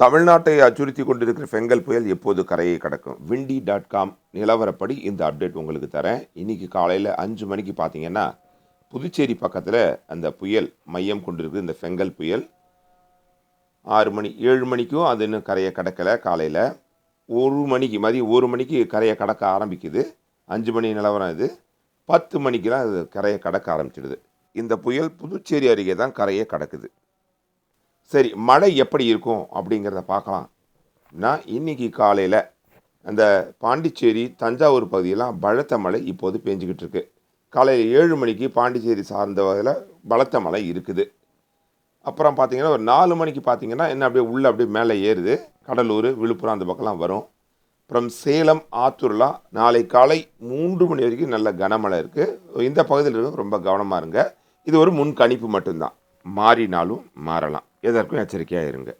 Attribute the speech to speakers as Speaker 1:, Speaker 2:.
Speaker 1: தமிழ்நாட்டை அச்சுறுத்தி கொண்டிருக்கிற ஃபெங்கல் புயல் எப்போது கரையை கடக்கும்? விண்டி டாட் காம் நிலவரப்படி இந்த அப்டேட் உங்களுக்கு தரேன். இன்னைக்கு காலையில் அஞ்சு மணிக்கு பார்த்தீங்கன்னா புதுச்சேரி பக்கத்தில் அந்த புயல் மையம் கொண்டிருக்கு இந்த ஃபெங்கல் புயல் ஆறு மணி ஏழு மணிக்கும் அது இன்னும் கரையை கடக்கலை. காலையில் ஒரு மணிக்கு மதியம் ஒரு மணிக்கு கரையை கடக்க ஆரம்பிக்குது. அஞ்சு மணி நிலவரம் இது. பத்து மணிக்கெலாம் அது கரையை கடக்க ஆரம்பிச்சிடுது. இந்த புயல் புதுச்சேரி அருகே தான் கரையை கடக்குது. சரி மழை எப்படி இருக்கும் அப்படிங்கிறத பார்க்கலாம். நான் இன்னைக்கு காலையில் அந்த பாண்டிச்சேரி தஞ்சாவூர் பகுதியெல்லாம் பலத்த மழை இப்போது பெஞ்சிக்கிட்டு இருக்கு. காலையில் ஏழு மணிக்கு பாண்டிச்சேரி சார்ந்த வகையில் பலத்த மழை இருக்குது. அப்புறம் பார்த்தீங்கன்னா ஒரு நாலு மணிக்கு பார்த்தீங்கன்னா என்ன அப்படியே உள்ளே அப்படியே மேலே ஏறுது. கடலூர் விழுப்புரம் அந்த பக்கம்லாம் வரும். அப்புறம் சேலம் ஆத்தூர்லாம் நாளை காலை மூன்று மணி வரைக்கும் நல்ல கனமழை இருக்குது இந்த பகுதியில் இருக்க ரொம்ப கவனமாக இருங்க. இது ஒரு முன்கணிப்பு மட்டும்தான். மாறினாலும் மாறலாம். எதற்கும் எச்சரிக்கையாக இருங்க.